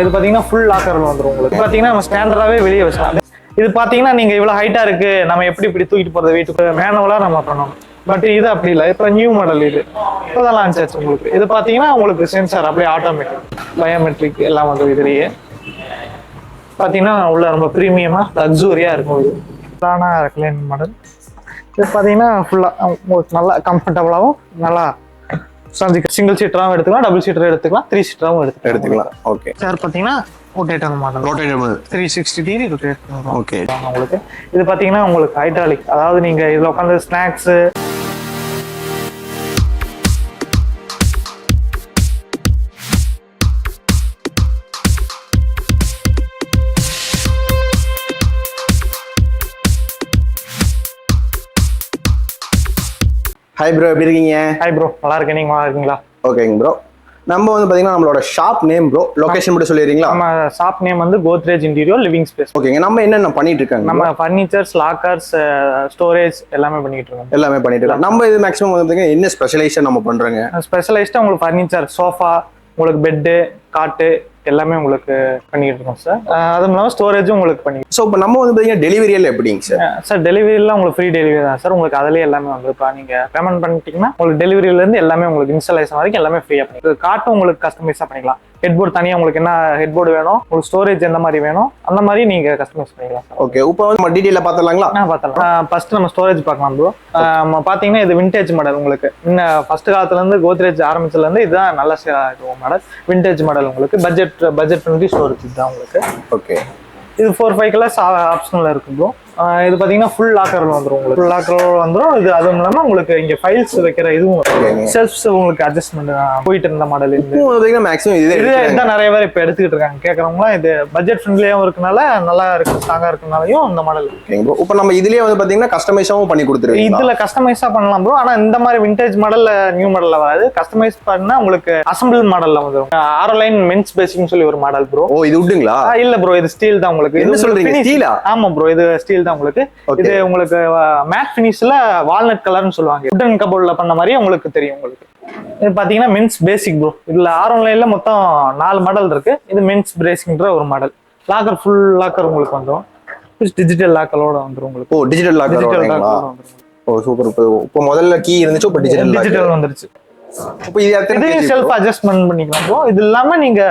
இது பார்த்தீங்கன்னா ஃபுல் லாக்கரில் வந்துடும் உங்களுக்கு. பார்த்தீங்கன்னா நம்ம ஸ்டாண்டர்டாகவே வெளியே வச்சலாம் இது பார்த்தீங்கன்னா நீங்கள் இவ்வளோ ஹைட்டாக இருக்கு நம்ம எப்படி இப்படி தூக்கிட்டு போகிறது வீட்டுக்கு மேனுவலாக நம்ம பண்ணணும். பட் இது அப்படி இல்லை இப்போ நியூ மாடல் இது. இப்போதான் லான்ச் ஆச்சு உங்களுக்கு. இது பார்த்தீங்கன்னா உங்களுக்கு சென்சார் அப்படியே ஆட்டோமேட்டிக் பயோமெட்ரிக் எல்லாம் வந்து இதுலேயே. பார்த்தீங்கன்னா உள்ள ரொம்ப ப்ரீமியமாக லக்ஸூரியாக இருக்கும் இது. தானா ரெக்லைன் மாடல் இது பார்த்தீங்கன்னா ஃபுல்லாக உங்களுக்கு நல்லா கம்ஃபர்டபுளாகவும் நல்லா சிங்கிள் சீட்டராகவும் எடுத்துக்கலாம் டபுள் சீட்டரும் எடுத்துக்கலாம் த்ரீ சீட்டராகவும் எடுத்துக்கலாம். எடுத்துக்கலாம். ஓகே சார் பார்த்தீங்கன்னா rotator model rotatable three sixty degree rotate okay உங்களுக்கு இது பார்த்தீங்கன்னா உங்களுக்கு ஹைட்ராலிக் அதாவது நீங்கள் இதில் உட்காந்து ஸ்நாக்ஸு ஹாய் ப்ரோ எப்படி இருக்கீங்க? ஹாய் ப்ரோ நல்லா இருக்கேன். நீங்கள் நல்லா இருக்கீங்களா? ஓகேங்க ப்ரோ நம்ம வந்து பாத்தீங்கன்னா நம்மளோட ஷாப் நேம் ப்ரோ லொகேஷன் மட்டும் சொல்லிடுறீங்களா? நம்ம ஷாப் நேம் வந்து கோத்ரேஜ் இன்டீரியர் லிவிங் ஸ்பேஸ் ஓகேங்க நம்ம என்னென்ன பண்ணிட்டு இருக்காங்க நம்ம ஃபர்னிச்சர்ஸ் லாக்கர்ஸ் ஸ்டோரேஜ் எல்லாமே பண்ணிட்டு இருக்கோம். எல்லாமே பண்ணிட்டு இருக்கோம். நம்ம இது மேக்ஸிமம் வந்து என்ன ஸ்பெஷலைசேஷன் நம்ம பண்றோங்க? ஸ்பெஷலைஸ்டாக உங்களுக்கு ஃபர்னிச்சர் சோஃபா உங்களுக்கு பெட்டு காட்டு எல்லாமே உங்களுக்கு பண்ணிட்டு இருக்கோம் சார் அதுவும் இல்லாமல் ஸ்டோரேஜும் உங்களுக்கு பண்ணி ஸோ இப்போ நம்ம வந்து பாத்தீங்கன்னா டெலிவரி எல்லாம் எப்படிங்க சார் சார் டெலிவரிலாம் உங்களுக்கு ஃப்ரீ டெலிவரி தான் சார் உங்களுக்கு அதிலே எல்லாமே வந்து இப்போ நீங்கள் பேமெண்ட் பண்ணிட்டீங்கன்னா உங்களுக்கு டெலிவரியிலேருந்து எல்லாமே உங்களுக்கு இன்ஸ்டாலேஷன் வரைக்கும் எல்லாமே ஃப்ரீயாக பண்ணி காட்டும் உங்களுக்கு கஸ்டமைஸாக பண்ணிக்கலாம். ஹெட் போர்டு தனியாக உங்களுக்கு என்ன ஹெட் போர்டு வேணும்? உங்களுக்கு ஸ்டோரேஜ் எந்த மாதிரி வேணும்? அந்த மாதிரி நீங்கள் கஸ்டமைஸ் பண்ணிக்கலாம் சார் ஓகே இப்போ வந்து நம்ம டீட்டெயில பார்த்துலாங்களா நான் பார்த்தலாம் ஃபர்ஸ்ட் நம்ம ஸ்டோரேஜ் பார்க்கலாம் ப்ரோ நம்ம பார்த்தீங்கன்னா இது விண்டேஜ் மாடல் உங்களுக்கு. இன்னும் ஃபர்ஸ்ட் காலத்துலேருந்து கோத்ரேஜ் ஆரம்பிச்சதுலேருந்து இதுதான் நல்ல மாடல் விண்டேஜ் மாடல் உங்களுக்கு. பட்ஜெட் பட்ஜெட் ஃப்ரெண்ட்லி ஸ்டோரேஜ் இதுதான் உங்களுக்கு. ஓகே இது ஃபோர் ஃபைவ் கலர்ஸ் ஆப்ஷனில் இருக்கு ப்ரோ இது பார்த்தீங்கன்னா ஃபுல் லாக்கரில் வந்துடும் உங்களுக்கு. ஃபுல் லாக்கரில் வந்துடும் இது அதுவும் இல்லாமல் உங்களுக்கு இங்கே ஃபைல்ஸ் வைக்கிற இதுவும் செல்ஃப்ஸ் உங்களுக்கு அட்ஜஸ்ட்மெண்ட் போயிட்டு இருந்த மாடல் இது பாத்தீங்கன்னா மேக்ஸிமம் இதுவே இது தான் நிறைய பேர் இப்போ எடுத்துக்கிட்டு இருக்காங்க. கேட்குறவங்களாம் இது பட்ஜெட் ஃப்ரெண்ட்லியாகவும் இருக்கனால நல்லா இருக்கு ஸ்ட்ராங்காக இருக்கனாலையும் இந்த மாடல் இப்போ நம்ம இதுலயே வந்து பாத்தீங்கன்னா கஸ்டமைஸாவும் பண்ணி கொடுத்துருவீங்க இதுல கஸ்டமைஸா பண்ணலாம் ப்ரோ ஆனா இந்த மாதிரி விண்டேஜ் மாடல்ல நியூ மாடல்ல வராது. கஸ்டமைஸ் பண்ணா உங்களுக்கு அசம்பிள் மாடல்ல வந்துடும் ஆரோ லைன் மென்ஸ் பேசிக்னு சொல்லி ஒரு மாடல் ப்ரோ ஓ இது உட்டுங்களா இல்ல ப்ரோ இது ஸ்டீல் தான் உங்களுக்கு. என்ன இது சொல்றீங்க? finish- steel ஆ? ஆமா ப்ரோ இது ஸ்டீல் தான் உங்களுக்கு. இது உங்களுக்கு மேட் ஃபினிஷ்ல வால்நட் கலர்னு சொல்லுவாங்க. உட்டன் கபோர்ட்ல பண்ண மாதிரி உங்களுக்கு தெரியும் உங்களுக்கு. இது பாத்தீங்கன்னா மென்ஸ் பேசிக் ப்ரோ இதுல ஆரோ லைன்ல மொத்தம் நாலு மாடல் இருக்கு. இது மென்ஸ் பிரேசிங்ன்ற ஒரு மாடல் லாக்கர் ஃபுல் லாக்கர் உங்களுக்கு வந்துடும் டிஜிட்டல் லாக்கரோட வந்துடும் உங்களுக்கு. Oh digital locker oh super இப்போ முதல்ல கீ இருந்துச்சு இப்போ டிஜிட்டல் டிஜிட்டல் வந்துருச்சு. இப்போ இது? செல்ஃப் அட்ஜஸ்ட்மெண்ட் பண்ணிக்கலாம் bro. இது இல்லாம நீங்க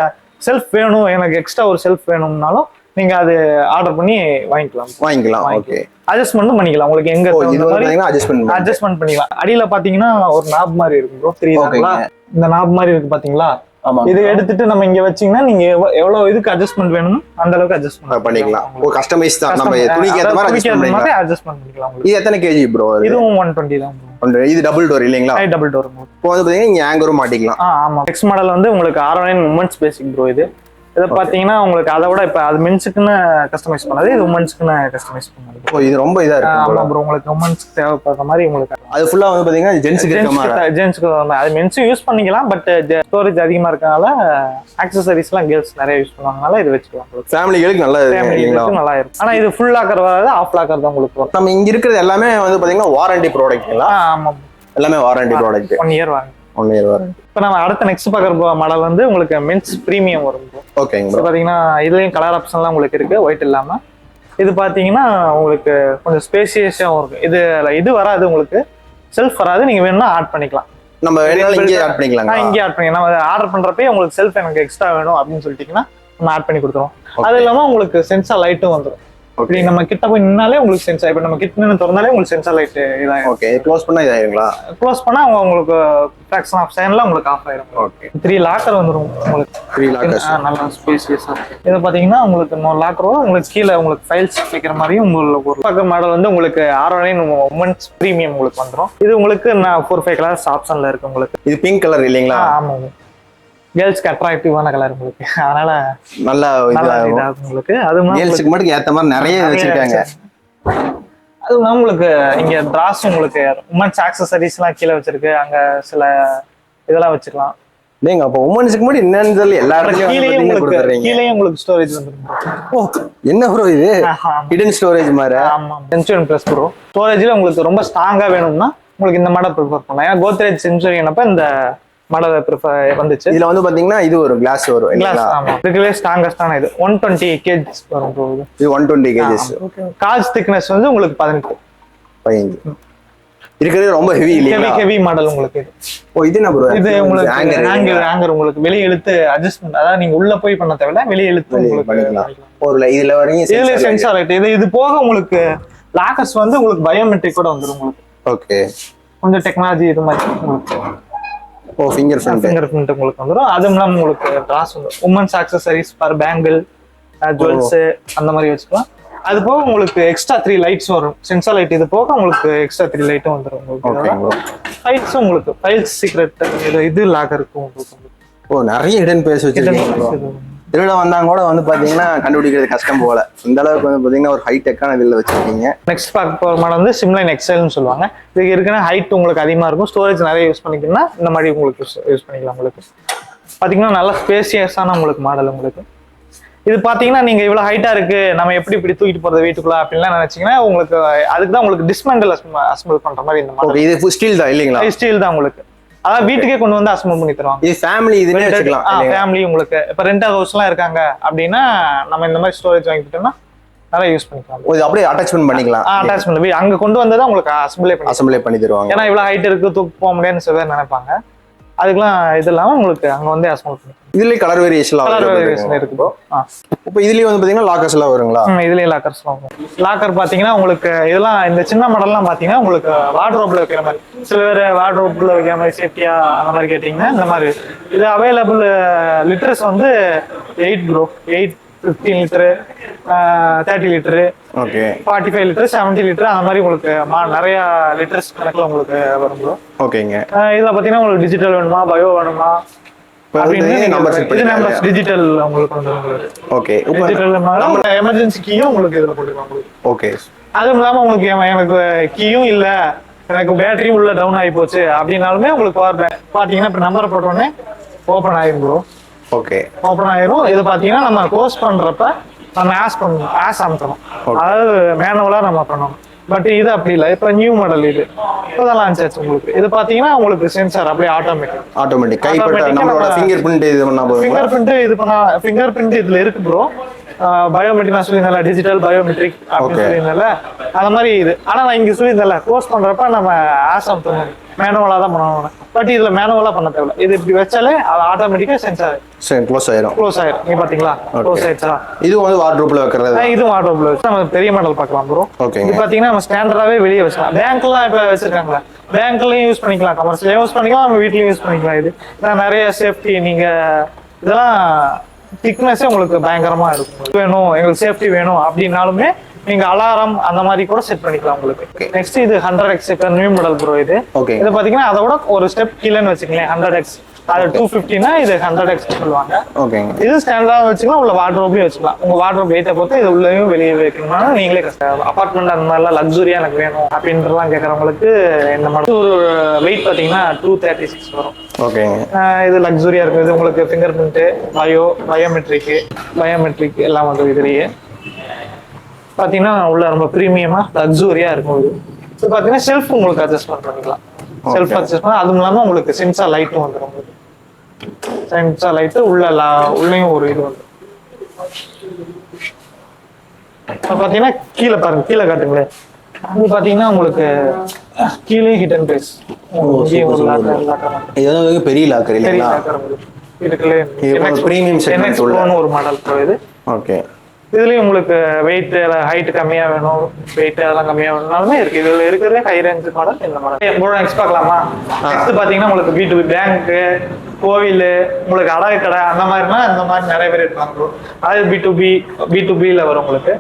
செல்ஃப் வேணும் எனக்கு எக்ஸ்ட்ரா ஒரு செல்ஃப் வேணும்னாலும் நீங்க அது ஆர்டர் பண்ணி வாங்கிக்கலாம். வாங்கிக்கலாம் ஓகே அட்ஜஸ்ட்மெண்ட்டும் பண்ணிக்கலாம். உங்களுக்கு எங்க அட்ஜஸ்ட்மெண்ட் அட்ஜஸ்ட்மெண்ட் பண்ணிக்கலாம். அடியில பாத்தீங்கன்னா ஒரு நாப் மாதிரி இருக்கும் ப்ரோ தெரியுதுங்களா இந்த நாப் மாதிரி இருக்கு பாத்தீங்களா? இது எடுத்துட்டு நம்ம இங்க வச்சீங்கன்னா நீங்க எவ்வ- எவ்வளவு இதுக்கு அட்ஜஸ்ட்மெண்ட் வேணுமோ அந்த அளவுக்கு அட்ஜஸ்ட்மெண்ட் பண்ணிக்கலாம். ஓ கஸ்டமைஸ் தான். நம்ம துணிக்கு ஏத்த மாதிரி அட்ஜஸ்ட் பண்ணிக்கலாம். அட்ஜஸ்ட்மெண்ட் பண்ணிக்கலாம் உங்களுக்கு. இது எத்தனை கேஜி ப்ரோ இதுவும் ஒன் டுவெண்ட்டி தான் bro. இது டபுள் டோர் இல்லைங்களா? டபுள் டோர் இப்போ வந்து பாத்தீங்கன்னா இங்க ஆங்கரும் மாட்டிக்கலாம். ஆமா. நெக்ஸ்ட் மாடல் வந்து உங்களுக்கு R nine women's basic bro இது. இதை பாத்தீங்கன்னா உங்களுக்கு அதை விட இப்ப அது மென்ஸுக்குன்னு கஸ்டமைஸ் பண்ணது இது உமன்ஸ்க்குன்னு கஸ்டமைஸ் பண்ணது. ஓ இது ரொம்ப இதா ஆ, இருக்கு ஆமா போல. ப்ரோ உங்களுக்கு உமன்ஸ்க்கு தேவைப்படுற மாதிரி உங்களுக்கு அது. ஃபுல்லா வந்து பாத்தீங்கன்னா ஜென்ஸுக்கு மாதிரி. ஜென்ஸ்க்கு அது மென்ஸும் யூஸ் பண்ணிக்கலாம் பட் ஸ்டோரேஜ் அதிகமா இருக்கனால ஆக்சசரிஸ் எல்லாம் கேர்ள்ஸ் நிறைய யூஸ் பண்ணுவாங்கனால இது வச்சுக்கலாம் உங்களுக்கு. ஃபேமிலிகளுக்கு நல்லது Family இல்லைங்களா? க்கு நல்லா இருக்கும். ஆனா இது ஃபுல் வராது ஆஃப் லாக்கர் தான் உங்களுக்கு நம்ம இங்க இருக்கிறது எல்லாமே வந்து பாத்தீங்கன்னா வாரண்டி ப்ராடக்ட்டுங்களா ஆ, ஆமா எல்லாமே வாரண்டி ப்ராடக்ட் ஒன் இயர் வாங்க ஒன் இயர் வாரண்டி இப்போ நம்ம அடுத்த நெக்ஸ்ட் பார்க்குற மாடல் வந்து உங்களுக்கு மென்ஸ் ப்ரீமியம் வரும். ஓகேங்க ப்ரோ பாத்தீங்கன்னா இதுலயும் கலர் ஆப்ஷன்லாம் உங்களுக்கு இருக்கு ஒயிட் இல்லாம. இது பாத்தீங்கன்னா உங்களுக்கு கொஞ்சம் ஸ்பேசியஸாகவும் இருக்கும் இது இது வராது உங்களுக்கு. செல்ஃப் வராது நீங்க வேணும்னா ஆட் பண்ணிக்கலாம். நம்ம இங்கே ஆட் பண்ணிக்கலாங்க நான் இங்கே ஆட் பண்ணி நம்ம ஆர்டர் பண்றப்பே உங்களுக்கு செல்ஃப் எனக்கு எக்ஸ்ட்ரா வேணும் அப்படின்னு சொல்லிட்டீங்கன்னா நம்ம ஆட் பண்ணி கொடுத்துருவோம். அது இல்லாம உங்களுக்கு சென்சார் லைட்டும் வந்துடும் இப்படி நம்ம கிட்ட போய் நின்னாலே உங்களுக்கு சென்சார் இப்போ நம்ம கிட்ட நின்று திறந்தாலே உங்களுக்கு சென்சார் லைட் இதாயிரும். ஓகே க்ளோஸ் பண்ணா இதாயிருங்களா? க்ளோஸ் பண்ணா அவங்க உங்களுக்கு ஃபிராக்ஷன் ஆஃப் செகண்ட்ல உங்களுக்கு ஆஃப் ஆயிரும். ஓகே த்ரீ லாக்கர் வந்துடும் உங்களுக்கு. த்ரீ லாக்கர்ஸ் ஆ, நல்லா ஸ்பேசியஸா இது பாத்தீங்கன்னா உங்களுக்கு இன்னொரு லாக்கரோ உங்களுக்கு கீழே உங்களுக்கு ஃபைல்ஸ் வைக்கிற மாதிரியும் உங்களுக்கு ஒரு லாக்கர் மாடல் வந்து உங்களுக்கு ஆரோ உமன்ஸ் ப்ரீமியம் உங்களுக்கு வந்துடும் இது உங்களுக்கு நான் ஃபோர் ஃபைவ் கலர்ஸ் ஆப்ஷன்ல இருக்கு உங்களுக்கு. இது பிங்க் கலர் இல்லைங்களா? ஆமாங்க. கேர்ள்ஸ்க்கு அட்ராக்டிவான கலர் உங்களுக்கு. அதனால நல்லா நல்லா இது இதாகும் உங்களுக்கு. இல்லாம கேர்ள்ஸுக்கு மட்டும் ஏத்த மாதிரி நிறைய வச்சிருக்காங்க. இல்லாம உங்களுக்கு இங்க டிராஸ் உங்களுக்கு உமன்ஸ் ஆக்சசரிஸ் எல்லாம் கீழே வச்சிருக்கு. அங்க சில இதெல்லாம் வச்சுக்கலாம். நீங்க அப்போ உமன்ஸுக்கு மட்டும் என்னன்னு சொல்லி எல்லா இடத்துலயும் கீழே உங்களுக்கு ஸ்டோரேஜ் வந்துருக்கும். ஓ என்ன ப்ரோ இது. ஹிடன் ஸ்டோரேஜ் மாதிரி. ஆமா சென்ச்சுரியன் பிளஸ் ப்ரோ ஸ்டோரேஜ்ல உங்களுக்கு ரொம்ப ஸ்ட்ராங்கா வேணும்னா உங்களுக்கு இந்த மாடல் ப்ரிஃபர் பண்ணலாம். ஏன்னா கோத்ரேஜ் சென்ச்சுரியன் அப்ப இந்த மாடல் ப்ரிஃபர் வந்துச்சு. இதுல வந்து பாத்தீங்கன்னா இது வரும் கிளாஸ் வரும் கிளாஸ் ஆமா. இதுக்குள்ளே ஸ்ட்ராங்கஸ்டான இது. ஒன் டுவெண்ட்டி கேஜிஸ் வரும் இது. One twenty KGs gauge thickness வந்து உங்களுக்கு பதினெட்டு. பதினஞ்சு. இருக்கிறது ரொம்ப ஹெவி ஹெவி ஹெவி மாடல் உங்களுக்கு இது. ஓ இது என்ன ப்ரோ இது உங்களுக்கு ஆங்கர் ஆங்கர் உங்களுக்கு வெளியே இழுத்து அட்ஜஸ்ட்மெண்ட் அதாவது நீங்க உள்ள போய் பண்ண தேவையில்ல வெளியே இழுத்து உங்களுக்கு பண்ணிக்கலாம். ஒரு இதுல வரையும் இதுல சென்சார் லைட் இது இது போக உங்களுக்கு லாக்கர்ஸ் வந்து உங்களுக்கு பயோமெட்ரிக் கூட வந்துரும் உங்களுக்கு. ஓகே கொஞ்சம் டெக்னாலஜி இது மாதிரி. உங்களுக்கு ஓ ஃபிங்கர் பிரிண்ட் ஃபிங்கர் பிரிண்ட் உங்களுக்கு வந்துரும். அதுவும் இல்லாம உங்களுக்கு ட்ராஸ் வந்துடும் women's accessories for bangle jewels அந்த மாதிரி வச்சுக்கலாம். அது போக உங்களுக்கு எக்ஸ்ட்ரா த்ரீ லைட்ஸ் வரும். சென்சார் லைட் இது போக உங்களுக்கு எக்ஸ்ட்ரா த்ரீ லைட்டும் வந்துரும் ஓகே உங்களுக்கு ஃபைல்ஸும் உங்களுக்கு ஃபைல்ஸ் சீக்ரெட் இது லாக் இருக்கும் உங்களுக்கு ஓ நிறைய ஹிடன் பேஸ் வச்சிருக்கீங்க. திருட வந்தாங்க கூட வந்து பாத்தீங்கன்னா கண்டுபிடிக்கிறது கஷ்டம் போல. இந்த அளவுக்கு வந்து பாத்தீங்கன்னா ஒரு ஹைடெக்கான இதுல வச்சிருக்கீங்க. நெக்ஸ்ட் பார்க்க போகிற மாடல் வந்து சிம்லைன் எக்ஸல்னு சொல்லுவாங்க. இதுக்கு இருக்கிற ஹைட் உங்களுக்கு அதிகமாக இருக்கும். ஸ்டோரேஜ் நிறைய யூஸ் பண்ணிக்கணும்னா இந்த மாதிரி உங்களுக்கு யூஸ் பண்ணிக்கலாம் உங்களுக்கு. பார்த்தீங்கன்னா நல்ல ஸ்பேசியஸான உங்களுக்கு மாடல் உங்களுக்கு. இது பார்த்தீங்கன்னா நீங்கள் இவ்வளோ ஹைட்டாக இருக்கு. நம்ம எப்படி இப்படி தூக்கிட்டு போகிறது வீட்டுக்குள்ள அப்படின்லாம் நினச்சிங்கன்னா உங்களுக்கு அதுக்கு தான் உங்களுக்கு டிஸ்மெண்டல் அசம்பிள் பண்ணுற மாதிரி இந்த மாடல். ஓகே இது ஸ்டீல் தான் இல்லைங்களா? ஸ்டீல் தான் உங்களுக்கு. அதாவது வீட்டுக்கே கொண்டு வந்து அசம்பிள் பண்ணி தருவாங்க. இது ஃபேமிலி இதுன்னு வச்சுக்கலாம்? ஃபேமிலி உங்களுக்கு. இப்போ ரெண்ட் ஹவுஸ்லாம் இருக்காங்க அப்படின்னா நம்ம இந்த மாதிரி ஸ்டோரேஜ் வாங்கிக்கிட்டோம்னா நிறைய யூஸ் பண்ணிக்கலாம். இது அப்படியே அட்டாச்மெண்ட் பண்ணிக்கலாம். அட்டாச்மெண்ட் அங்க கொண்டு வந்ததா உங்களுக்கு அசம்பிளே பண்ணி அசம்பிளே பண்ணி தருவாங்க. ஏன்னா இவ்வளவு ஹைட் இருக்கு தூக்கு போக முடியாதுன்னு சில பேர் நினைப்பாங்க. அதுக்கெல்லாம் இது இல்லாம உங்களுக்கு அங்க வந்து அசம்பிள் பண்ணி இதுலயே கலர் வேரியேஷன் கலர் வேரியேஷன் இருக்கு. ஆ. இப்போ இதுலயே வந்து பாத்தீங்கன்னா லாக்கர்ஸ் எல்லாம் வருங்களா? இதுலயே லாக்கர்ஸ் லாக்கர் பாத்தீங்கன்னா உங்களுக்கு இதெல்லாம் இந்த சின்ன மாடல்லாம் பாத்தீங்கன்னா உங்களுக்கு வார்ட்ரோப்ல வைக்கிற மாதிரி. சில பேர் வார்ட்ரோப்ல வைக்கிற மாதிரி சேஃப்டியா அந்த மாதிரி கேட்டீங்கன்னா இந்த மாதிரி. இது அவைலபிள் லிட்டர்ஸ் வந்து eight bro eight fifteen litre thirty litre okay forty five litre seventy litre அந்த மாதிரி உங்களுக்கு நிறைய லிட்டர்ஸ் கணக்குல உங்களுக்கு வரும் ப்ரோ ஓகேங்க இதுல பாத்தீங்கன்னா உங்களுக்கு டிஜிட்டல் வேணுமா பயோ வேணுமா? டிஜிட்டல் உங்களுக்கு ஓகே டிஜிட்டல் எமர்ஜென்சி கீயும் உங்களுக்கு இதுல போட்டுக்கலாம் ஓகே அதுவும் இல்லாம உங்களுக்கு எனக்கு கீயும் இல்ல எனக்கு பேட்டரியும் உள்ள டவுன் ஆகி போச்சு அப்படின்னாலுமே உங்களுக்கு பவர் பேங்க் பாத்தீங்கன்னா இப்ப நம்பர் போட்ட உடனே ஓப்பன் ஆயிரும் ப்ரோ ஓகே ஓப்பன் ஆயிரும். இது பாத்தீங்கன்னா நம்ம க்ளோஸ் பண்றப்ப நம்ம ஆஸ் பண்ணணும். ஆஸ் அமுத்தணும். அதாவது மேனுவலா நம்ம பண்ணணும். பட் இது அப்படி இல்லை. இப்போ நியூ மாடல் இது. இப்போதான் லான்ச் ஆச்சு உங்களுக்கு. இது பாத்தீங்கன்னா உங்களுக்கு சென்சார் அப்படியே ஆட்டோமேட்டிக் ஆட்டோமேட்டிக் கைப்பட்ட நம்மளோட நம்ம- ஃபிங்கர் பிரிண்ட் இது பண்ணா போதுங்களா? ஃபிங்கர் பிரிண்ட் இது பண்ணா ஃபிங்கர் பிரிண்ட் இதுல இருக்கு ப்ரோ பயோமெட்ரிக் நான் சொல்லியிருந்தேன்ல டிஜிட்டல் பயோமெட்ரிக் அப்படின்னு Okay. சொல்லியிருந்தேன்ல. அந்த மாதிரி இது. ஆனா நான் இங்க சொல்லியிருந்தேன்ல க்ளோஸ் பண்றப்ப நம்ம ஆசம் மேனுவலா தான் பண்ணணும் பட் இதுல மேனுவலா பண்ண தேவையில்ல. இது இப்படி வச்சாலே அது ஆட்டோமேட்டிக்கா சென்சார் சரி க்ளோஸ் ஆயிரும். க்ளோஸ் ஆயிரும். நீங்க பாத்தீங்களா? க்ளோஸ் ஆயிடுச்சா? இது வந்து வார்ட்ரோப்ல வைக்கிறது இது வாட்டர் வச்சு நம்ம பெரிய மாடல் பார்க்கலாம் ப்ரோ ஓகேங்க. இது பாத்தீங்கன்னா நம்ம ஸ்டாண்டர்டாவே வெளியே வச்சுக்கலாம். பேங்க்லாம் இப்ப வச்சிருக்காங்களா. பேங்க்லயும் யூஸ் பண்ணிக்கலாம். கமர்ஷியலையும் யூஸ் பண்ணிக்கலாம். நம்ம வீட்லயும் யூஸ் பண்ணிக்கலாம் இது. நான் நிறைய சேஃப்டி நீங்க இதெல்லாம் திக்னஸே உங்களுக்கு பயங்கரமா இருக்கும். வேணும். எங்களுக்கு சேஃப்டி வேணும் அப்படின்னாலுமே நீங்க அலாரம் அந்த மாதிரி கூட செட் பண்ணிக்கலாம் உங்களுக்கு. நெக்ஸ்ட் இது hundred X new model bro இது. ஓகே இது பாத்தீங்கன்னா அதை விட ஒரு ஸ்டெப் கீழேன்னு வச்சுக்கலேன் ஹண்ட்ரட் எக்ஸ் அது டூ ஃபிஃப்டினா இது ஹண்ட்ரட் எக்ஸ் சொல்லுவாங்க. ஓகேங்க இது ஸ்டாண்டர்டா வச்சுக்கலாம் உள்ள வார்ட்ரோப்லயும் வச்சுக்கலாம். உங்க வார்ட்ரோப் வெயிட்ட பொறுத்து இது உள்ளேயும் வெளியே வைக்கணும்னா நீங்களே அபார்ட்மெண்ட் அந்த மாதிரிலாம் லக்ஸுரியா எனக்கு வேணும் அப்படின்றலாம் கேட்கறவங்களுக்கு இந்த மாதிரி ஒரு வெயிட் பாத்தீங்கன்னா டூ தேர்ட்டி சிக்ஸ் வரும் ஓகேங்க இது லக்ஸுரியா இருக்கும் இது உங்களுக்கு finger print bio biometric biometric எல்லாம் வந்து இதுலயே. பாத்தீங்கன்னா உள்ள ரொம்ப ப்ரீமியமா லக்ஸுரியா இருக்கும் இது. பாத்தீங்கன்னா செல்ஃப் உங்களுக்கு அட்ஜஸ்ட்மெண்ட் பண்ணிக்கலாம். செல்ஃப் அட்ஜஸ்ட் பண்ண அதுவும் இல்லாம உங்களுக்கு சென்சார் லைட்டும் வந்துடும் உங்களுக்கு சென்சார் லைட்டு உள்ள உள்ளேயும் ஒரு இது வந்து இப்போ பார்த்தீங்கன்னா கீழே பாருங்க கீழே காட்டுங்களேன். அது பார்த்தீங்கன்னா உங்களுக்கு கீழே ஹிட் அண்ட் பேஸ் இது வந்து பெரிய லாக்கர் உங்களுக்கு. இதுக்குள்ளே இது ஒரு மாடல் இது. ஓகே இதுலயும் உங்களுக்கு வெயிட் ஹைட் கம்மியா வேணும் வெயிட் அதெல்லாம் கம்மியா வேணும்னாலுமே இருக்கு. இதுல இருக்கிறதே ஹை ரேஞ்ச் மாடல் இந்த மாடல் மூணு நெக்ஸ்ட் பார்க்கலாமா? நெக்ஸ்ட் பாத்தீங்கன்னா உங்களுக்கு பி டு பேங்க் கோவில் உங்களுக்கு அடகு கடை அந்த மாதிரினா இந்த மாதிரி நிறைய பேர் இருப்பாங்க. அது B to B B to பில வரும் உங்களுக்கு.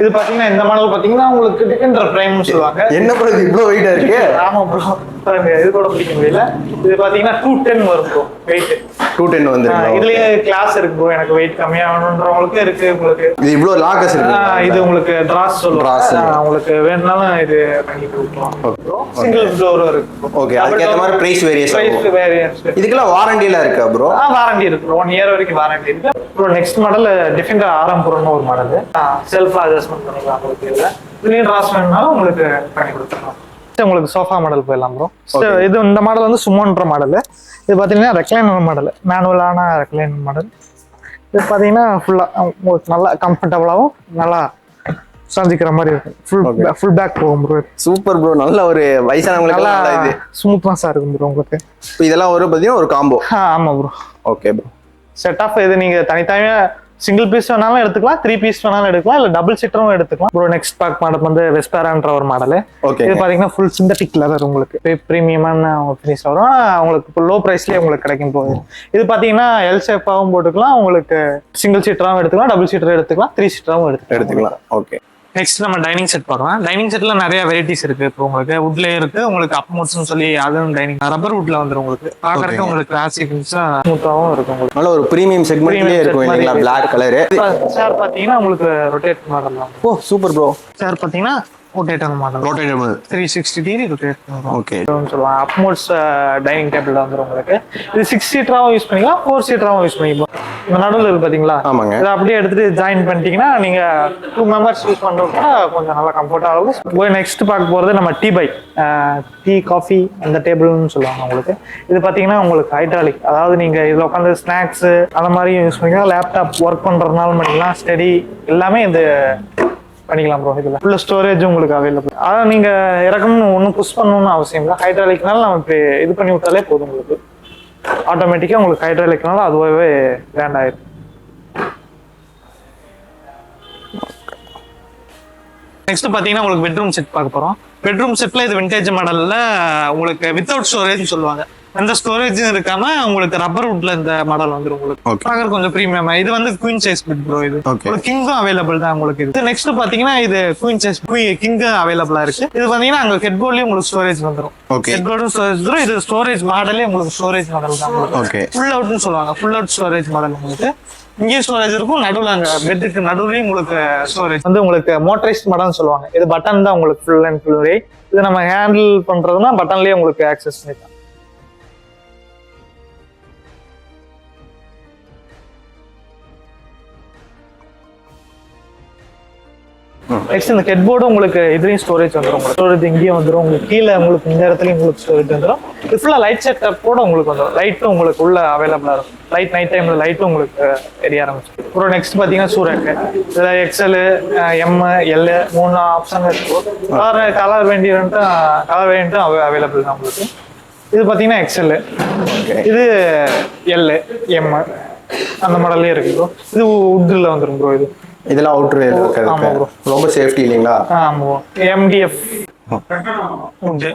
இது பாத்தீங்கன்னா இந்த மாடல் பாத்தீங்கன்னா உங்களுக்கு டிஃபெண்டர் பிரைம்னு சொல்லுவாங்க. என்ன ப்ரோ இது இவ்வளோ வெயிட்டா இருக்கு? ஆமா ப்ரோ பாருங்க இது கூட பிடிக்க முடியல. இது பாத்தீங்கன்னா டூ டென் வரும் ப்ரோ வெயிட் டூ டென் வந்துருக்கு இதுலயே கிளாஸ் இருக்கு ப்ரோ எனக்கு வெயிட் கம்மியா வேணுன்றவங்களுக்கு இருக்கு உங்களுக்கு. இது இவ்வளோ லாக்கர்ஸ் ஆ, இருக்கு இது உங்களுக்கு டிராஸ். சொல்லுவாங்க. உங்களுக்கு வேணும்னாலும் இது பண்ணி கொடுக்கலாம். சிங்கிள் டோர் இருக்கு Okay, அதுக்கேத்த மாதிரி price variation பிரைஸ் ஆகும். வேரியன்ஸ் இதுக்கெல்லாம் வாரண்டிலாம் இருக்கா ப்ரோ ஆ வாரண்டி இருக்கு ஒன் இயர் வரைக்கும் வாரண்டி இருக்கு. அப்புறம் நெக்ஸ்ட் மாடல் டிஃபெண்டர் ஆரம் ஒரு மாடல் செல்ஃப் அட்ஜஸ்ட்மெண்ட் பண்ணிக்கலாம் உங்களுக்கு இதுல. இதுலயும் டிராஸ் வேணும்னாலும் உங்களுக்கு பண்ணி கொடுத்துக்கலாம் உங்களுக்கு சோஃபா மாடல் போயிடலாம் ப்ரோ இது இந்த மாடல் வந்து சுமோன்ற மாடல் இது பார்த்தீங்கன்னா ரெக்லைனர் மாடல் மேனுவலான ரெக்லைனர் மாடல் இது பார்த்தீங்கன்னா ஃபுல்லாக உங்களுக்கு நல்லா கம்ஃபர்டபுளாகவும் நல்லா சந்திக்கிற மாதிரி இருக்கும். ஃபுல் ஃபுல் பேக் போகும் ப்ரோ சூப்பர் ப்ரோ நல்ல ஒரு வயசானவங்களுக்கு நல்லா இது. ஸ்மூத்னஸாக இருக்கும் ப்ரோ உங்களுக்கு. இப்போ இதெல்லாம் ஒரு பார்த்தீங்கன்னா ஒரு காம்போ ஆ ஆமாம் bro okay bro set of இது நீங்கள் தனித்தனியாக சிங்கிள் பீஸ் வேணாலும் எடுத்துக்கலாம் த்ரீ பீஸ் வேணாலும் எடுக்கலாம் இல்லை டபுள் சீட்டரும் எடுத்துக்கலாம். ப்ரோ நெக்ஸ்ட் பேக் மாடல் வந்து வெஸ்பேரான்ற ஒரு மாடல் ஓகே இது பாத்தீங்கன்னா ஃபுல் சிந்தட்டிக் லெதர் உங்களுக்கு. ப்ரீமியமான ஃபினிஷ் வரும். உங்களுக்கு இப்போ லோ ப்ரைஸ்லேயே உங்களுக்கு கிடைக்கும் போகுது இது பாத்தீங்கன்னா எல் ஷேப்பாகவும் போட்டுக்கலாம் உங்களுக்கு சிங்கிள் சீட்டராகவும் எடுத்துக்கலாம் டபுள் சீட்டரும் எடுத்துக்கலாம் த்ரீ சீட்டராகவும் எடுத்துக்கலாம். எடுத்துக்கலாம். ஓகே நெக்ஸ்ட் நம்ம டைனிங் செட் பார்க்கலாம். டைனிங் செட்ல நிறைய வெரைட்டிஸ் இருக்கு. இப்போ உங்களுக்கு வுட்லயே இருக்கு உங்களுக்கு அப்மோட்ஸ்னு சொல்லி அதுவும் டைனிங் ரப்பர் வுட்ல வந்துரும் உங்களுக்கு. பாக்குறதுக்கு உங்களுக்கு கிளாசிக் ஸ்மூத்தாகவும் இருக்கும் உங்களுக்கு. நல்ல ஒரு ப்ரீமியம் செக்மெண்ட்லயே இருக்கும் இல்லைங்களா? பிளாக் கலரு சேர் பாத்தீங்கன்னா உங்களுக்கு ரொட்டேட் மாடல் ஓ super bro chair rotator model rotatable three sixty degree rotate okay சொல்லுவாங்க. அப்மோட்ஸ் டைனிங் டேபிள் வந்துரும் உங்களுக்கு. இது சிக்ஸ் சீட்டராகவும் யூஸ் பண்ணிக்கலாம். ஃபோர் சீட்டராகவும் யூஸ் பண்ணிக்கலாம். இந்த நடுவில் இருக்கு பாத்தீங்களா? ஆமாங்க. இதை அப்படியே எடுத்துட்டு ஜாயின் பண்ணிட்டீங்கன்னா நீங்க டூ மெம்பர்ஸ் யூஸ் பண்றதுக்கு கொஞ்சம் நல்லா கம்ஃபர்டா இருக்கும். போய் நெக்ஸ்ட் பார்க்க போறது நம்ம டீ பை டீ காஃபி அந்த டேபிள்னு சொல்லுவாங்க உங்களுக்கு. இது பாத்தீங்கன்னா உங்களுக்கு ஹைட்ராலிக் அதாவது நீங்க இதுல உட்காந்து ஸ்நாக்ஸ் அந்த மாதிரி யூஸ் பண்ணிக்கலாம். லேப்டாப் ஒர்க் பண்றதுனால பண்ணிக்கலாம். ஸ்டடி எல்லாமே இது பண்ணிக்கலாம் ப்ரோ இதுல. ஃபுல் ஸ்டோரேஜ் உங்களுக்கு அவைலபிள் அதான் நீங்க இறக்கணும்னு ஒன்றும் புஷ் பண்ணணும்னு அவசியம் இல்லை. ஹைட்ராலிக்னால நம்ம இப்படி இது பண்ணி விட்டாலே போதும் உங்களுக்கு. ஆட்டோமேட்டிக்காக உங்களுக்கு ஹைட்ராலிக்னால அதுவாகவே லேண்ட் ஆயிடும் நெக்ஸ்ட் பார்த்தீங்கன்னா உங்களுக்கு பெட்ரூம் செட் பார்க்க போகிறோம் பெட்ரூம் செட்டில் இது விண்டேஜ் மாடலில் உங்களுக்கு வித்தவுட் ஸ்டோரேஜ் சொல்லுவாங்க. எந்த ஸ்டோரேஜும் இருக்காம உங்களுக்கு ரப்பர் வுட்ல இந்த மாடல் வந்துரும் உங்களுக்கு. Okay. பார்க்கறது கொஞ்சம் ப்ரீமியம் இது வந்து குயின் சைஸ் பெட் ப்ரோ இது. கிங்கும் அவைலபிள் தான் உங்களுக்கு இது. நெக்ஸ்ட் பாத்தீங்கன்னா இது குயின் சைஸ் கிங் அவைலபிளா இருக்கு. இது பாத்தீங்கன்னா அங்க ஹெட் போர்ட்லயும் உங்களுக்கு ஸ்டோரேஜ் வந்துரும். Okay. ஹெட் போர்டும் ஸ்டோரேஜ் வந்துரும் இது ஸ்டோரேஜ் மாடலே உங்களுக்கு ஸ்டோரேஜ் மாடல் தான் உங்களுக்கு. ஓகே ஃபுல் அவுட்னு சொல்லுவாங்க. ஃபுல் அவுட் ஸ்டோரேஜ் மாடல் உங்களுக்கு. இங்கேயும் ஸ்டோரேஜ் இருக்கும். நடுவில் அங்கே பெட்டுக்கு நடுவுலையும் உங்களுக்கு ஸ்டோரேஜ் வந்து உங்களுக்கு மோட்டரைஸ்ட் மாடல்னு சொல்லுவாங்க. இது பட்டன் தான் உங்களுக்கு ஃபுல் அண்ட் ஃபுல் இது நம்ம ஹேண்டில் பண்றதுன்னா பட்டன்லயே உங்களுக்கு ஆக்சஸ் பண்ணிக்கலாம். நெக்ஸ்ட் இந்த ஹெட் போர்டு உங்களுக்கு இதுலயும் ஸ்டோரேஜ் வந்துடும் உங்களுக்கு ஸ்டோரேஜ் இங்கேயும் வந்துடும் உங்களுக்கு கீழே உங்களுக்கு இந்த இடத்துலயும் உங்களுக்கு ஸ்டோரேஜ் வந்துடும் இது ஃபுல்லாக லைட் செட்டப் கூட உங்களுக்கு வந்துடும் லைட்டும் உங்களுக்கு உள்ள அவைலபிளாக இருக்கும். லைட் நைட் டைம்ல லைட்டும் உங்களுக்கு எரிய ஆரம்பிச்சு அப்புறம் நெக்ஸ்ட் பார்த்தீங்கன்னா சூரக்கு இதில் எக்ஸல் எம் எல் மூணு ஆப்ஷன் இருக்கும் கலர் கலர் வேண்டியன்ட்டு கலர் வேண்டியன்ட்டும் அவைலபிள் தான் உங்களுக்கு. இது பார்த்தீங்கன்னா எக்ஸல் இது எல் எம் அந்த மாடல்லே இருக்கு ப்ரோ இது உட்டில் வந்துடும் ப்ரோ இது. இதெல்லாம் அவுட்ரு ஆமா bro. ரொம்ப சேஃப்டி இல்லைங்களா? ஆமாம் எம்டிஎஃப் உண்டு.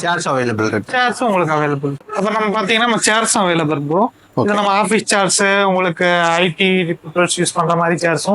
சேர்ஸ் அவைலபிள் இருக்கு. சேர்ஸும் உங்களுக்கு அவைலபிள் அப்புறம் நம்ம பார்த்தீங்கன்னா நம்ம சேர்ஸும் அவைலபிள் ப்ரோ இது நம்ம ஆஃபீஸ் சேர்ஸ் உங்களுக்கு ஐடி யூஸ் பண்ற மாதிரி சேர்ஸும்